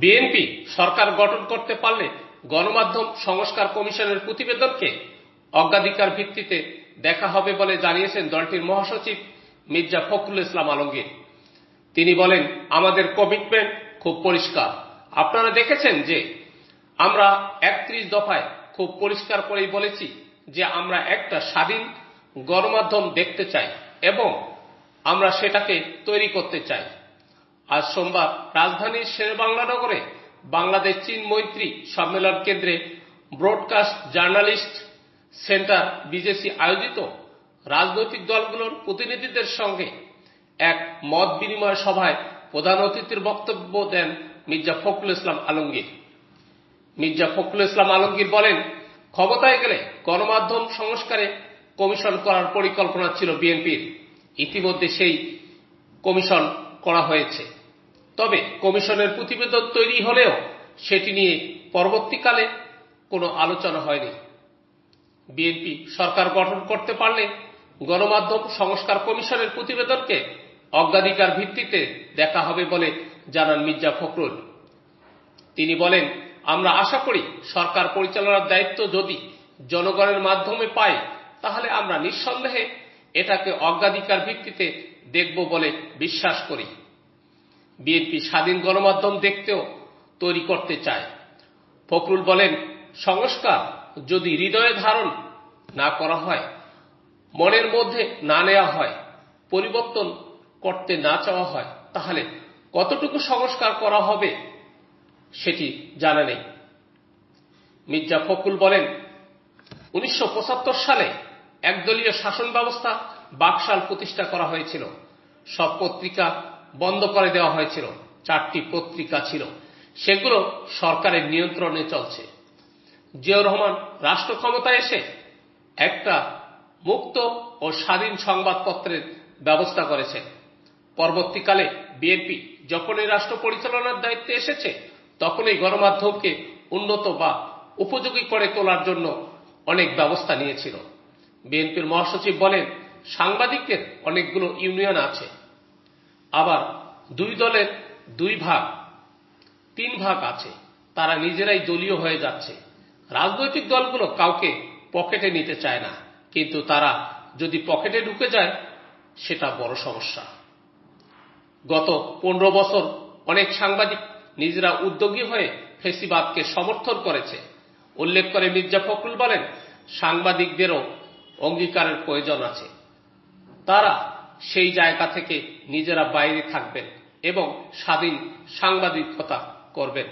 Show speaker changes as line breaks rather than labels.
BNP সরকার গঠন করতে পারলে গণমাধ্যম সংস্কার কমিশনের প্রতিবেদনকে অগ্রাধিকার ভিত্তিতে দেখা হবে বলে জানিয়েছেন দলটির মহাসচিব মির্জা ফখরুল ইসলাম আলমগীর। তিনি বলেন, আমাদের কমিটমেন্ট খুব পরিষ্কার। আপনারা দেখেছেন যে আমরা একত্রিশ দফায় খুব পরিষ্কার করেই বলেছি যে আমরা একটা স্বাধীন গণমাধ্যম দেখতে চাই এবং আমরা সেটাকে তৈরি করতে চাই। আজ সোমবার রাজধানীর শেরবাংলানগরে বাংলাদেশ চীন মৈত্রী সম্মেলন কেন্দ্রে ব্রডকাস্ট জার্নালিস্ট সেন্টার বিজেসি আয়োজিত রাজনৈতিক দলগুলোর প্রতিনিধিদের সঙ্গে এক মত বিনিময় সভায় প্রধান অতিথির বক্তব্য দেন মির্জা ফখরুল ইসলাম আলমগীর। মির্জা ফখরুল ইসলাম আলমগীর বলেন, ক্ষমতায় গেলে গণমাধ্যম সংস্কারে কমিশন করার পরিকল্পনা ছিল বিএনপির। ইতিমধ্যে সেই কমিশন করা হয়েছে। তবে কমিশনের প্রতিবেদন তৈরি হলেও সেটি নিয়ে পরবর্তীকালে কোনো আলোচনা হয়নি। বিএনপি সরকার গঠন করতে পারলে গণমাধ্যম সংস্কার কমিশনের প্রতিবেদনকে অগ্রাধিকার ভিত্তিতে দেখা হবে বলে জানান মির্জা ফখরুল। তিনি বলেন, আমরা আশা করি সরকার পরিচালনার দায়িত্ব যদি জনগণের মাধ্যমে পাই তাহলে আমরা নিঃসন্দেহে এটাকে অগ্রাধিকার ভিত্তিতে দেখব বলে বিশ্বাস করি। বিএনপি স্বাধীন গণমাধ্যম দেখতেও তৈরি করতে চায়। ফখরুল বলেন, সংস্কার যদি হৃদয়ে ধারণ না করা হয়, মনের মধ্যে না নেওয়া হয়, পরিবর্তন করতে না চাওয়া হয়, তাহলে কতটুকু সংস্কার করা হবে সেটি জানা নেই। মির্জা ফখরুল বলেন, উনিশশো পঁচাত্তর সালে একদলীয় শাসন ব্যবস্থা বাকশাল প্রতিষ্ঠা করা হয়েছিল। সব পত্রিকা বন্ধ করে দেওয়া হয়েছিল। চারটি পত্রিকা ছিল। সেগুলো সরকারের নিয়ন্ত্রণে চলছে। জিয়াউর রহমান রাষ্ট্র ক্ষমতায় এসে একটা মুক্ত ও স্বাধীন সংবাদপত্রের ব্যবস্থা করেছেন। পরবর্তীকালে বিএনপি যখনই রাষ্ট্র পরিচালনার দায়িত্বে এসেছে, তখনই গণমাধ্যমকে উন্নত বা উপযোগী করে তোলার জন্য অনেক ব্যবস্থা নিয়েছিল। বিএনপির মহাসচিব বলেন, সাংবাদিকদের অনেকগুলো ইউনিয়ন আছে। আবার দুই দলের দুই ভাগ, তিন ভাগ আছে। তারা নিজেরাই দলীয় হয়ে যাচ্ছে। রাজনৈতিক দলগুলো কাউকে পকেটে নিতে চায় না। কিন্তু তারা যদি পকেটে ঢুকে যায়, সেটা বড় সমস্যা। গত পনেরো বছর অনেক সাংবাদিক নিজেরা উদ্যোগী হয়ে ফেসিবাদকে সমর্থন করেছে। উল্লেখ করে মির্জা ফখরুল বলেন, সাংবাদিকদেরও অঙ্গীকারের প্রয়োজন আছে। তারা সেই জায়গা থেকে নিজেরা বাইরে থাকবেন এবং স্বাধীন সাংবাদিকতা করবেন।